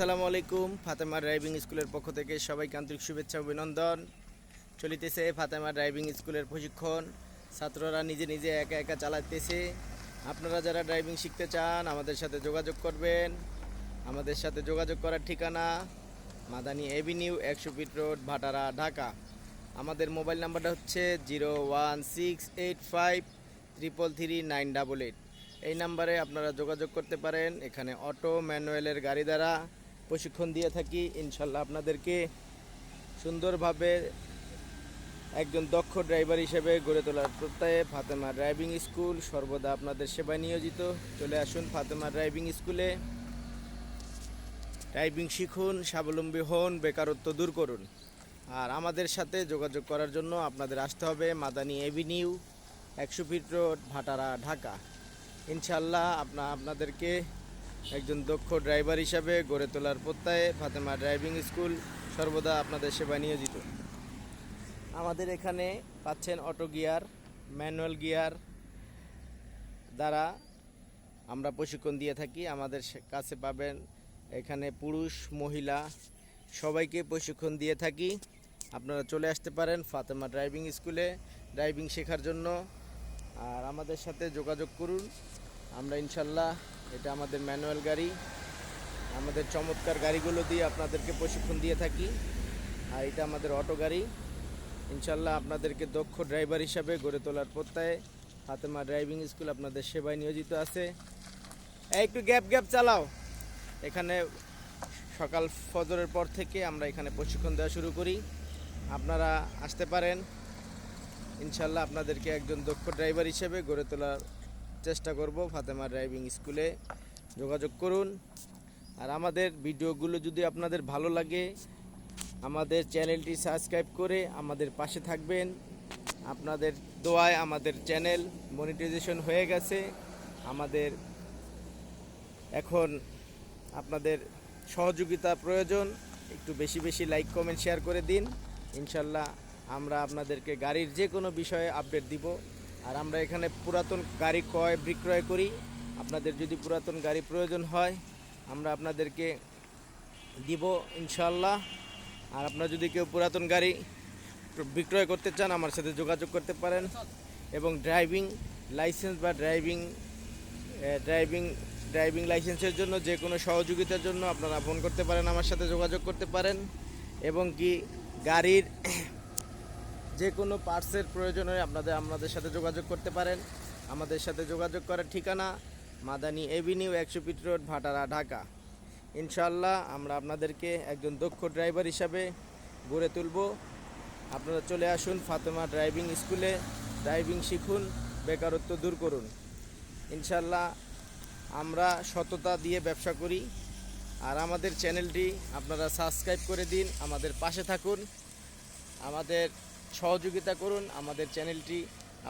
আসসালামু আলাইকুম, ফাতেমা ড্রাইভিং স্কুলের পক্ষ থেকে সবাইকে আন্তরিক শুভেচ্ছা অভিনন্দন। চলিতেছে ফাতেমা ড্রাইভিং স্কুলের প্রশিক্ষণ। ছাত্ররা নিজে নিজে একা একা চালাতেছে আপনারা যারা ড্রাইভিং শিখতে চান, আমাদের সাথে যোগাযোগ করবেন। আমাদের সাথে যোগাযোগ করার ঠিকানা মাদানী এভিনিউ একশো ফিট রোড, ভাটারা, ঢাকা। আমাদের মোবাইল নাম্বারটা হচ্ছে zero one six eight five triple three nine double eight. এই নাম্বারে আপনারা যোগাযোগ করতে পারেন। এখানে অটো, ম্যানুয়ালের গাড়ি দ্বারা প্রশিক্ষণ দিয়ে থাকি, ইনশাল্লাহ আপনাদেরকে সুন্দরভাবে একজন দক্ষ ড্রাইভার হিসেবে গড়ে তোলার প্রত্যয়ে ফাতেমা ড্রাইভিং স্কুল সর্বদা আপনাদের সেবায় নিয়োজিত। চলে আসুন ফাতেমা ড্রাইভিং স্কুলে। ড্রাইভিং শিখুন, স্বাবলম্বী হন, বেকারত্ব দূর করুন। আর আমাদের সাথে যোগাযোগ করার জন্য আপনাদের আসতে হবে মাদানী এভিনিউ, একশো ফিট রোড, ভাটারা, ঢাকা। ইনশাল্লাহ আপনা আপনাদেরকে একজন দক্ষ ড্রাইভার হিসাবে গড়ে তোলার প্রত্যয়ে ফাতেমা ড্রাইভিং স্কুল সর্বদা আপনাদের সেবায় নিয়োজিত। আমাদের এখানে পাচ্ছেন অটো গিয়ার, ম্যানুয়াল গিয়ার দ্বারা আমরা প্রশিক্ষণ দিয়ে থাকি। আমাদের কাছে পাবেন এখানে পুরুষ, মহিলা সবাইকে প্রশিক্ষণ দিয়ে থাকি। আপনারা চলে আসতে পারেন ফাতেমা ড্রাইভিং স্কুলে ড্রাইভিং শেখার জন্য। আর আমাদের সাথে যোগাযোগ করুন। আমরা ইনশাল্লাহ এটা আমাদের ম্যানুয়াল গাড়ি। আমাদের চমৎকার গাড়িগুলো দিয়ে আপনাদেরকে প্রশিক্ষণ দিয়ে থাকি। আর এটা আমাদের অটো গাড়ি। ইনশাল্লাহ আপনাদেরকে দক্ষ ড্রাইভার হিসাবে গড়ে তোলার প্রত্যয়ে ফাতেমা ড্রাইভিং স্কুল আপনাদের সেবায় নিয়োজিত আছে। একটু গ্যাপ গ্যাপ চালাও। এখানে সকাল ফজরের পর থেকে আমরা এখানে প্রশিক্ষণ দেওয়া শুরু করি। আপনারা আসতে পারেন। ইনশাল্লাহ আপনাদেরকে একজন দক্ষ ড্রাইভার হিসেবে গড়ে তোলার চেষ্টা করব ফাতেমা ড্রাইভিং স্কুলে যোগাযোগ করুন। আর আমাদের ভিডিওগুলো যদি আপনাদের ভালো লাগে, আমাদের চ্যানেলটি সাবস্ক্রাইব করে আমাদের পাশে থাকবেন। আপনাদের দোয়ায় আমাদের চ্যানেল মনিটাইজেশন হয়ে গেছে। আমাদের এখন আপনাদের সহযোগিতা প্রয়োজন। একটু বেশি বেশি লাইক কমেন্ট শেয়ার করে দিন। ইনশাল্লাহ আমরা আপনাদেরকে গাড়ির যে কোনো বিষয়ে আপডেট দিব। আর আমরা এখানে পুরাতন গাড়ি ক্রয়, বিক্রয় করি। আপনাদের যদি পুরাতন গাড়ি প্রয়োজন হয়, আমরা আপনাদেরকে দিব ইনশাল্লাহ আর আপনারা যদি কেউ পুরাতন গাড়ি বিক্রয় করতে চান, আমার সাথে যোগাযোগ করতে পারেন। এবং ড্রাইভিং লাইসেন্স বা ড্রাইভিং ড্রাইভিং ড্রাইভিং লাইসেন্সের জন্য যে কোনো সহযোগিতার জন্য আপনারা ফোন করতে পারেন, আমার সাথে যোগাযোগ করতে পারেন। এবং কি গাড়ির যে কোনো পার্টসের প্রয়োজন হয় আপনাদের, আমাদের সাথে যোগাযোগ করতে পারেন। আমাদের সাথে যোগাযোগ করার ঠিকানা মাদানি এভিনিউ একশো ফিট রোড, ভাটারা, ঢাকা। ইনশাল্লাহ আমরা আপনাদেরকে একজন দক্ষ ড্রাইভার হিসাবে গড়ে তুলব। আপনারা চলে আসুন ফাতেমা ড্রাইভিং স্কুলে। ড্রাইভিং শিখুন, বেকারত্ব দূর করুন। ইনশাল্লাহ আমরা সততা দিয়ে ব্যবসা করি। আর আমাদের চ্যানেলটি আপনারা সাবস্ক্রাইব করে দিন। আমাদের পাশে থাকুন। আমাদের সহযোগিতা করুন। আমাদের চ্যানেলটি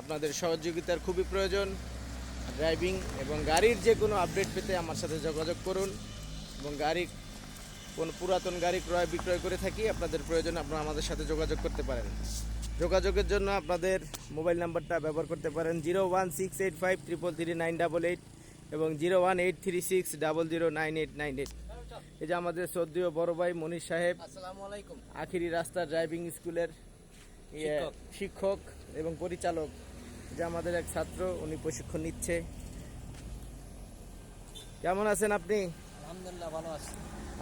আপনাদের সহযোগিতার খুবই প্রয়োজন। ড্রাইভিং এবং গাড়ির যে কোনো আপডেট পেতে আমার সাথে যোগাযোগ করুন এবং গাড়ি কোন পুরাতন গাড়ি ক্রয় বিক্রয় করে থাকি আপনাদের প্রয়োজন আপনারা আমাদের সাথে যোগাযোগ করতে পারেন। যোগাযোগের জন্য আপনাদের মোবাইল নাম্বারটা ব্যবহার করতে পারেন zero one six eight five triple three nine double eight এবং zero one eight three six double zero nine eight nine eight. এই যে আমাদের শ্রদ্ধীয় বড় ভাই মনীষ সাহেব আসসালামু আলাইকুম। আখিরি রাস্তা ড্রাইভিং স্কুলের শিক্ষক। এবং পরিচালক যে আমাদের এক ছাত্র উনি প্রশিক্ষণ নিচ্ছে। কেমন আছেন আপনি? আলহামদুলিল্লাহ ভালো আছি।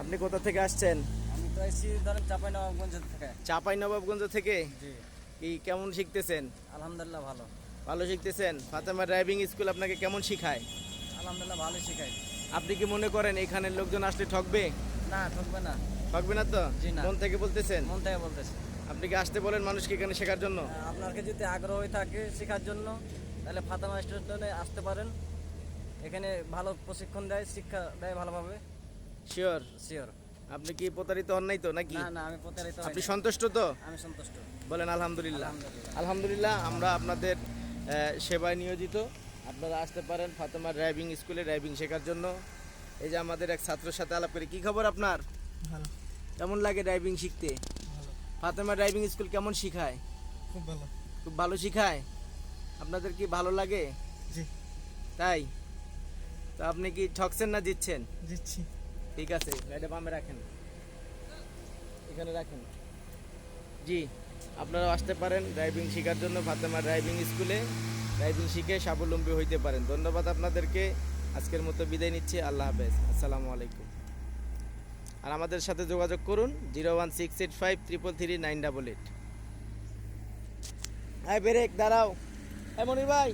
আপনি কোথা থেকে আসছেন? আমি তো এসেছি ধরেন চাপাই নবাবগঞ্জ থেকে। চাপাই নবাবগঞ্জ থেকে? জি। কি কেমন শিখতেছেন? আলহামদুলিল্লাহ ভালো। ভালো শিখতেছেন? ফাতেমা ড্রাইভিং স্কুল আপনাকে কেমন শিখায়? আলহামদুলিল্লাহ ভালোই শেখাই আপনি কি মনে করেন এখানের লোকজন আসলে ঠকবে? না ঠকবে না। ঠকবে না তো? জি না। মন থেকে বলতেছেন? মন থেকে বলতেছি। আপনি কি আসতে বলেন মানুষকে এখানে শেখার জন্য? আপনাকে যদি আগ্রহ থাকে শেখার জন্য তাহলে ফাতেমা স্টেশনে আসতে পারেন। এখানে ভালো প্রশিক্ষণ দেয় শিক্ষা দেয় ভালোভাবে। শিওর শিওর আপনি কি প্রতারিত হন নাই তো নাকি? না না আমি প্রতারিত। আপনি সন্তুষ্ট তো? আমি সন্তুষ্ট। বলেন আলহামদুলিল্লাহ। আলহামদুলিল্লাহ। আমরা আপনাদের সেবায় নিয়োজিত। আপনারা আসতে পারেন ফাতেমা ড্রাইভিং স্কুলে ড্রাইভিং শেখার জন্য। এই যে আমাদের এক ছাত্রের সাথে আলাপ করি কি খবর আপনার? ভালো। কেমন লাগে ড্রাইভিং শিখতে? ফাতেমা ড্রাইভিং স্কুল কেমন শিখায়? খুব ভালো। খুব ভালো শিখায়? আপনাদের কি ভালো লাগে? জি। তাই? তো আপনি কি ঠকছেন না জিতছেন? দিচ্ছি ঠিক আছে গাড়িটা বামে রাখেন। এখানে রাখেন। জি আপনারা আসতে পারেন ড্রাইভিং শেখার জন্য ফাতেমা ড্রাইভিং স্কুলে ড্রাইভিং শিখে স্বাবলম্বী হইতে পারেন। ধন্যবাদ আপনাদেরকে। আজকের মতো বিদায় নিচ্ছি। আল্লাহ হাফেজ। আসসালামু আলাইকুম। আর আমাদের সাথে যোগাযোগ করুন zero one six eight five triple three nine double eight. আয় বেরেক দাঁড়াও। হ্যাঁ মনির ভাই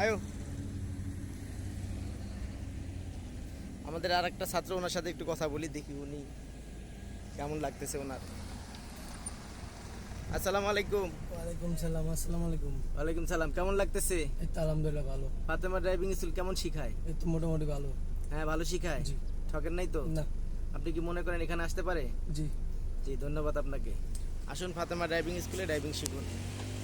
আয়ো। আমাদের আর একটা ছাত্র ওনার সাথে একটু কথা বলি দেখি উনি কেমন লাগতেছে ওনার। আসসালামু আলাইকুম। ওয়ালাইকুম সালাম আসসালামু আলাইকুম। ওয়ালাইকুম সালাম কেমন লাগতেছে? এই তো আলহামদুলিল্লাহ ভালো। ফাতেমা ড্রাইভিং স্কুল কেমন শিখায়? এই তো মোটামুটি ভালো। হ্যাঁ ভালো শিখায়? জি। ঠকেন নাই তো? না। আপনি কি মনে করেন এখানে আসতে পারে? জি। জি ধন্যবাদ আপনাকে। আসুন ফাতেমা ড্রাইভিং স্কুলে ড্রাইভিং শিখুন।